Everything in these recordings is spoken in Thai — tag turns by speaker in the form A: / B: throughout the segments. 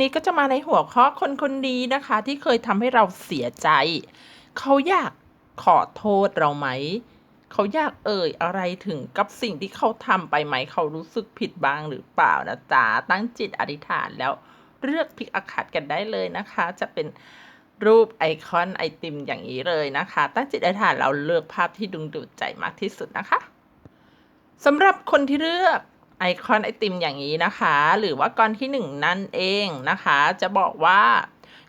A: นี้ก็จะมาในหัวข้อคนคนนี้นะคะ ที่เคยทำให้เราเสียใจ เขาอยากขอโทษเราไหม เขาอยากเอ่ยอะไรถึงกับสิ่งที่เขาทำไปไหม เขารู้สึกผิดบ้างหรือเปล่านะจ๊ะตั้งจิตอธิษฐานแล้วเลือกพิกอาคัดกันได้เลยนะคะ จะเป็นรูปไอคอนไอติมอย่างนี้เลยนะคะ ตั้งจิตอธิษฐานเราเลือกภาพที่ดึงดูดใจมากที่สุดนะคะสำหรับคนที่เลือก ไอคอนไอติมอย่างนี้นะคะ หรือว่าก้อนที่หนึ่งนั่นเองนะคะ จะบอกว่า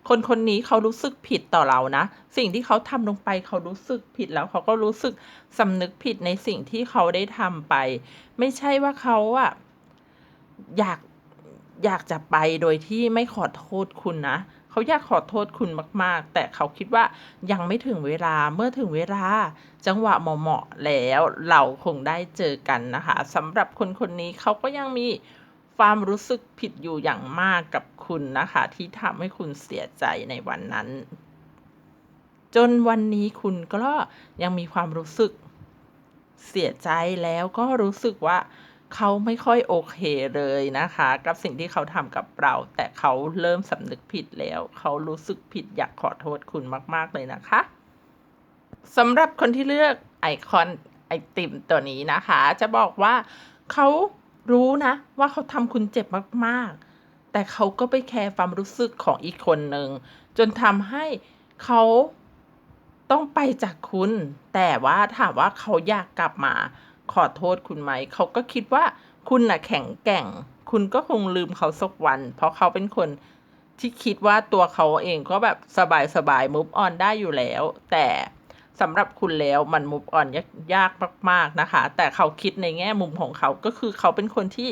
A: คนคนนี้เขารู้สึกผิดต่อเรานะ สิ่งที่เขาทำลงไปเขารู้สึกผิดแล้วเขาก็รู้สึกสำนึกผิดในสิ่งที่เขาได้ทำไป ไม่ใช่ว่าเขาอะอยากอยากจะไปโดยที่ไม่ขอโทษคุณนะ เขาอยากขอโทษคุณมาก ๆ แต่เขาคิดว่ายังไม่ถึงเวลาเมื่อถึงเวลา จังหวะเหมาะๆแล้วเราคงได้เจอกันนะคะสำหรับคนคนนี้เขาก็ยังมีความรู้สึกผิดอยู่อย่างมากกับคุณนะคะ ที่ทำให้คุณเสียใจในวันนั้น จนวันนี้คุณก็ยังมีความรู้สึกเสียใจแล้วก็รู้สึกว่า เขาไม่ค่อยโอเคเลยนะคะ กับสิ่งที่เขาทำกับเรา แต่เขาเริ่มสำนึกผิดแล้ว เขารู้สึกผิดอยากขอโทษคุณมาก ๆ เลยนะคะสำหรับคนที่เลือกไอคอนไอติมตัวนี้นะคะ จะบอกว่าเขารู้นะ ว่าเขาทำคุณเจ็บมาก ๆ แต่เขาก็ไปแคร์ความรู้สึกของอีกคนหนึ่งจนทำให้เขาต้องไปจากคุณ แต่ว่าถามว่าเขาอยากกลับมา ขอโทษคุณไหม เขาก็คิดว่าคุณน่ะแข็งแกร่ง คุณก็คงลืมเขาสักวัน เพราะเขาเป็นคนที่คิดว่าตัวเขาเองก็แบบสบายสบายมุฟออนได้อยู่แล้ว แต่สำหรับคุณแล้วมันมุฟออนยากมาก ๆ นะคะ แต่เขาคิดในแง่มุมของเขาก็คือเขาเป็นคนที่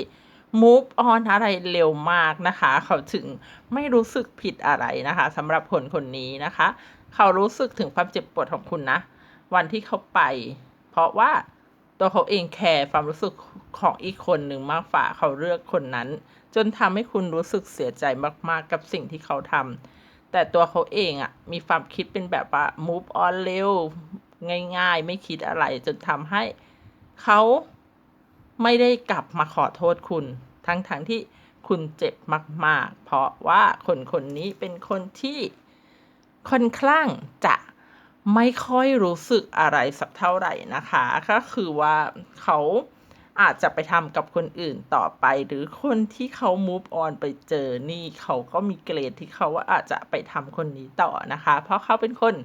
A: move on อะไรเร็วมากนะคะ เขาถึงไม่รู้สึกผิดอะไรนะคะสำหรับคนคนนี้นะคะ เขารู้สึกถึงความเจ็บปวดของคุณนะ วันที่เขาไป เพราะว่า ตัวเขาเองแคร์ความรู้สึกของอีกคนหนึ่งมากฝ่าเขาเลือกคนนั้น จนทำให้คุณรู้สึกเสียใจมากๆกับสิ่งที่เขาทำแต่ตัวเขาเองอะ่ะมีความคิดเป็นแบบว่า move on เร็วง่ายๆ ไม่คิดอะไร จนทำให้เขาไม่ได้กลับมาขอโทษคุณ ทั้งๆทที่คุณเจ็บมาก ๆ เพราะว่าคนคนนี้เป็นคนที่ค่อนข้างจะ ไม่ค่อยรู้สึกอะไรสักเท่าไหร่นะคะ ก็คือว่าเขาอาจจะไปทำกับคนอื่นต่อไป หรือคนที่เขา move on ไปเจอนี่เขาก็มีเกรดที่เขาว่าอาจจะไปทำคนนี้ต่อนะคะ เพราะเขาเป็นคน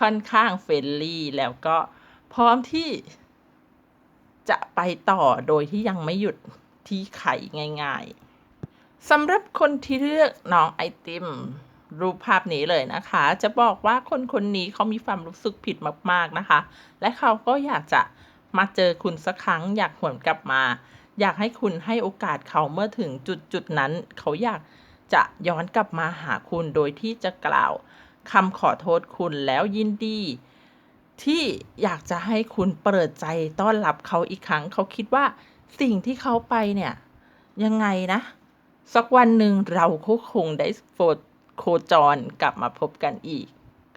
A: ค่อนข้างเฟรนลี่แล้วก็พร้อมที่จะไปต่อโดยที่ยังไม่หยุดที่ไข่ง่าย ๆสำหรับคนที่เลือกน้องไอติม รูปภาพนี้เลยนะคะ จะบอกว่าคนคนนี้เขามีความรู้สึกผิดมากๆนะคะ และเขาก็อยากจะมาเจอคุณสักครั้ง อยากหวนกลับมา อยากให้คุณให้โอกาสเขาเมื่อถึงจุดจุดนั้น เขาอยากจะย้อนกลับมาหาคุณโดยที่จะกล่าวคำขอโทษคุณแล้วยินดี ที่อยากจะให้คุณเปิดใจต้อนรับเขาอีกครั้ง เขาคิดว่าสิ่งที่เขาไปเนี่ยยังไงนะ สักวันหนึ่งเราคงได้โฟ โคจรกลับมาพบกันอีก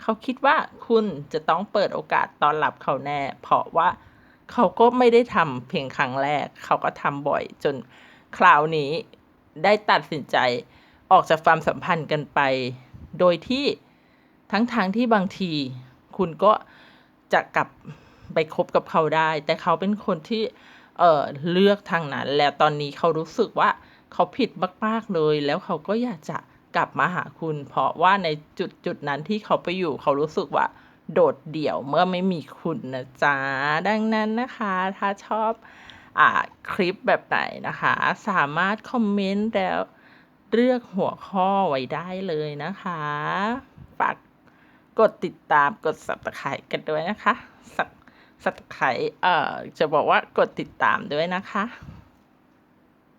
A: เขาคิดว่าคุณจะต้องเปิดโอกาสตอนรับเขาแน่ เพราะว่าเขาก็ไม่ได้ทำเพียงครั้งแรก เขาก็ทำบ่อยจนคราวนี้ได้ตัดสินใจออกจากความสัมพันธ์กันไป โดยที่ทั้งทางที่บางทีคุณก็จะกลับไปคบกับเขาได้ แต่เขาเป็นคนที่เออเลือกทางนั้น แล้วตอนนี้เขารู้สึกว่าเขาผิดมากๆเลย แล้วเขาก็อยากจะ กลับมาหาคุณ เพราะว่าในจุดจุดนั้นที่เขาไปอยู่เขารู้สึกว่า โดดเดี่ยวเมื่อไม่มีคุณนะจ๊ะ ดังนั้นนะคะ ถ้าชอบอ่าคลิปแบบไหนนะคะ สามารถคอมเมนต์แล้วเลือกหัวข้อไว้ได้เลยนะคะ ฝากกดติดตามกด subscribe กันด้วยนะคะ subscribe เอ่อจะบอกว่ากดติดตามด้วยนะคะ